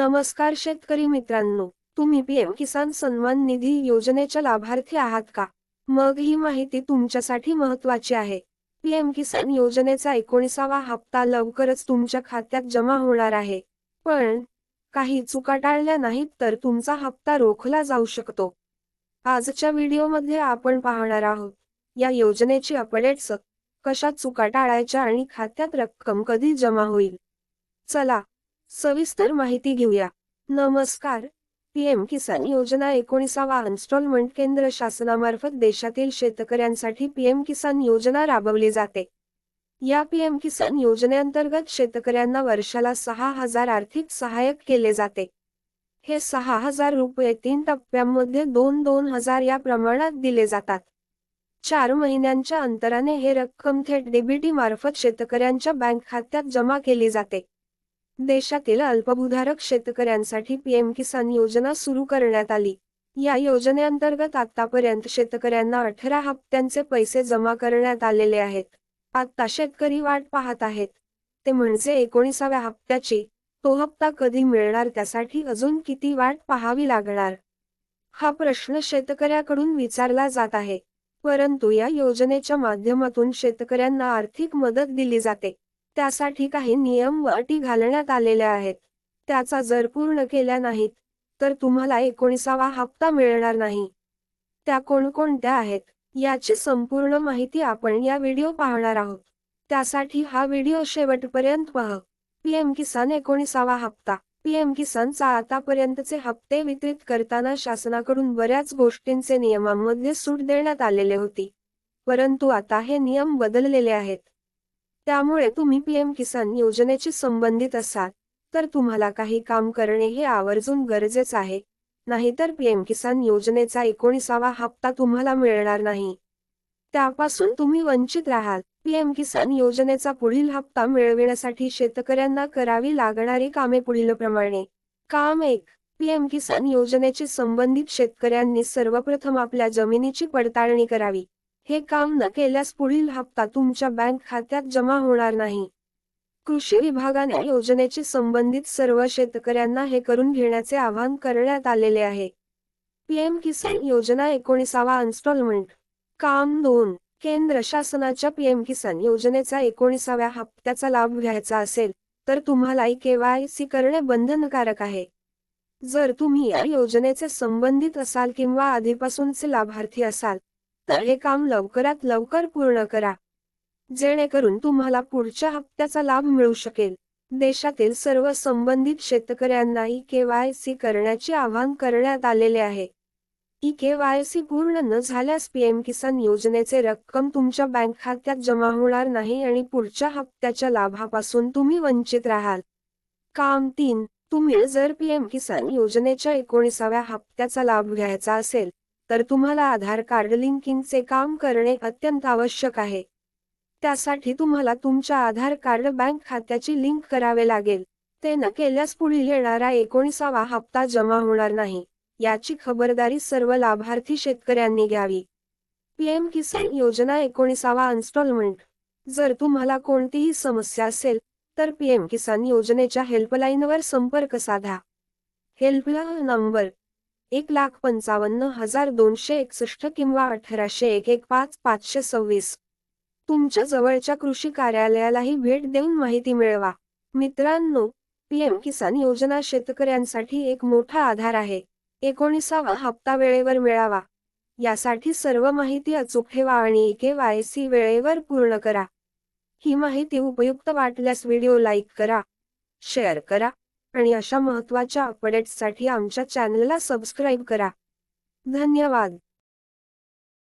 नमस्कार शेतकरी मित्रांनो तुम्ही पीएम किसान सन्मान निधी योजनेच्या लाभार्थी आहात का? मग ही माहिती तुमच्यासाठी महत्वाची आहे. पीएम किसान योजनेचा एकोणीसावा हप्ता लवकरच तुमच्या खात्यात जमा होणार आहे. पण काही चुका टाळल्या नाहीत तर तुमचा हप्ता रोखला जाऊ शकतो. आजच्या व्हिडिओमध्ये आपण पाहणार आहोत या योजनेची अपडेट्स कशा चुका टाळायच्या आणि खात्यात रक्कम कधी जमा होईल? चला सविस्तर माहिती घेऊया. नमस्कार. पीएम किसान योजना एकोणीसावा इन्स्टॉलमेंट केंद्र शासनामार्फत देशातील शेतकऱ्यांसाठी पीएम किसान योजना राबवली जाते. या पीएम किसान योजनेअंतर्गत शेतकऱ्यांना वर्षाला सहा हजार आर्थिक सहाय्यक केले जाते. हे सहा हजार रुपये तीन टप्प्यांमध्ये दोन दोन हजार या प्रमाणात दिले जातात. चार महिन्यांच्या अंतराने हे रक्कम थेट डीबीटी मार्फत शेतकऱ्यांच्या बँक खात्यात जमा केली जाते. देशातील अल्पभूधारक शेतकऱ्यांसाठी पीएम किसान योजना सुरू करण्यात आली. या योजनेअंतर्गत आतापर्यंत शेतकऱ्यांना अठरा हप्त्यांचे पैसे जमा करण्यात आलेले आहेत. आता शेतकरी वाट पाहत आहेत. ते म्हणजे एकोणीसाव्या हप्त्याची. तो हप्ता कधी मिळणार त्यासाठी अजून किती वाट पाहावी लागणार? हा प्रश्न शेतकऱ्याकडून विचारला जात आहे. परंतु या योजनेच्या माध्यमातून शेतकऱ्यांना आर्थिक मदत दिली जाते. त्यासाठी काही नियम व अटी घालण्यात आलेल्या आहेत. त्याचा जर पूर्ण केल्या नाहीत तर तुम्हाला एकोणीसावा हप्ता मिळणार नाही. त्या कोणकोणत्या आहेत याची संपूर्ण माहिती आपण या व्हिडिओ पाहणार आहोत. त्यासाठी हा व्हिडिओ शेवटपर्यंत पहा. पीएम किसान एकोणीसावा हप्ता. पीएम किसानचा आतापर्यंतचे हप्ते वितरित करताना शासनाकडून बऱ्याच गोष्टींचे नियमांमध्ये सूट देण्यात आलेले होती. परंतु आता हे नियम बदललेले आहेत. त्यामुळे तुम्ही पीएम किसान योजनेशी संबंधित असाल तर तुम्हाला काही काम करणे हे आवर्जून गरजेच आहे. नाहीतर पीएम किसान योजनेचा एकोणीसावा हप्ता तुम्हाला मिळणार नाही. त्यापासून तुम्ही वंचित राहाल. पीएम किसान योजनेचा पुढील हप्ता मिळविण्यासाठी शेतकऱ्यांना करावी लागणारी कामे पुढीलप्रमाणे. काम एक. पीएम किसान योजनेशी संबंधित शेतकऱ्यांनी सर्वप्रथम आपल्या जमिनीची पडताळणी करावी. हे काम न केल्यास पुढील हप्ता तुमच्या बँक खात्यात जमा होणार नाही. कृषी विभागाने योजनेची संबंधित सर्व शेतकऱ्यांना हे करून घेण्याचे आवाहन करण्यात आलेले आहे. पीएम किसान योजना एकोणीसावा इन्स्टॉलमेंट काम दोन. केंद्र शासनाच्या पीएम किसान योजनेचा एकोणीसाव्या हप्त्याचा लाभ घ्यायचा असेल तर तुम्हाला केवायसी करणे बंधनकारक आहे. जर तुम्ही या योजनेचे संबंधित असाल किंवा आधीपासूनचे लाभार्थी असाल तर हे काम लवकरात लवकर पूर्ण करा. जेणेकरून तुम्हाला पुढच्या हप्त्याचा लाभ मिळू शकेल. देशातील सर्व संबंधित शेतकऱ्यांना ई केवायसी करण्याचे आवाहन करण्यात आलेले आहे. ई केवायसी पूर्ण न झाल्यास पीएम किसान योजनेचे रक्कम तुमच्या बँक खात्यात जमा होणार नाही आणि पुढच्या हप्त्याच्या लाभापासून तुम्ही वंचित राहाल. काम तीन तुम्ही जर पीएम किसान योजनेच्या एकोणीसाव्या हप्त्याचा लाभ घ्यायचा असेल तर तुम्हाला आधार कार्ड लिंकिंगचे काम करणे अत्यंत आवश्यक आहे. त्यासाठी तुम्हाला तुमच्या आधार कार्ड बँक खात्याची लिंक करावे लागेल. ते न केल्यास पुढील येणारा एकोणीसावा हप्ता जमा होणार नाही. याची खबरदारी सर्व लाभार्थी शेतकऱ्यांनी घ्यावी. पीएम किसान योजना एकोणीसावा इन्स्टॉलमेंट जर तुम्हाला कोणतीही समस्या असेल तर पीएम किसान योजनेच्या हेल्पलाईनवर संपर्क साधा. हेल्पलाईन नंबर एक लाख पंचावन्न हजार दोनशे एकसष्ट किंवा अठराशे एक एक पाच पाचशे सव्वीस. तुमच्या जवळच्या कृषी कार्यालयालाही भेट देऊन माहिती मिळवा. मित्रांनो पीएम किसान योजना शेतकऱ्यांसाठी एक मोठा आधार आहे. एकोणीसावा हप्ता वेळेवर मिळावा. यासाठी सर्व माहिती अचूक ठेवा आणि के वाय सी वेळेवर पूर्ण करा. ही माहिती उपयुक्त वाटल्यास व्हिडिओ लाईक करा शेअर करा आणि अशा महत्त्वाच्या अपडेट्ससाठी आमच्या चॅनलला सबस्क्राईब करा. धन्यवाद.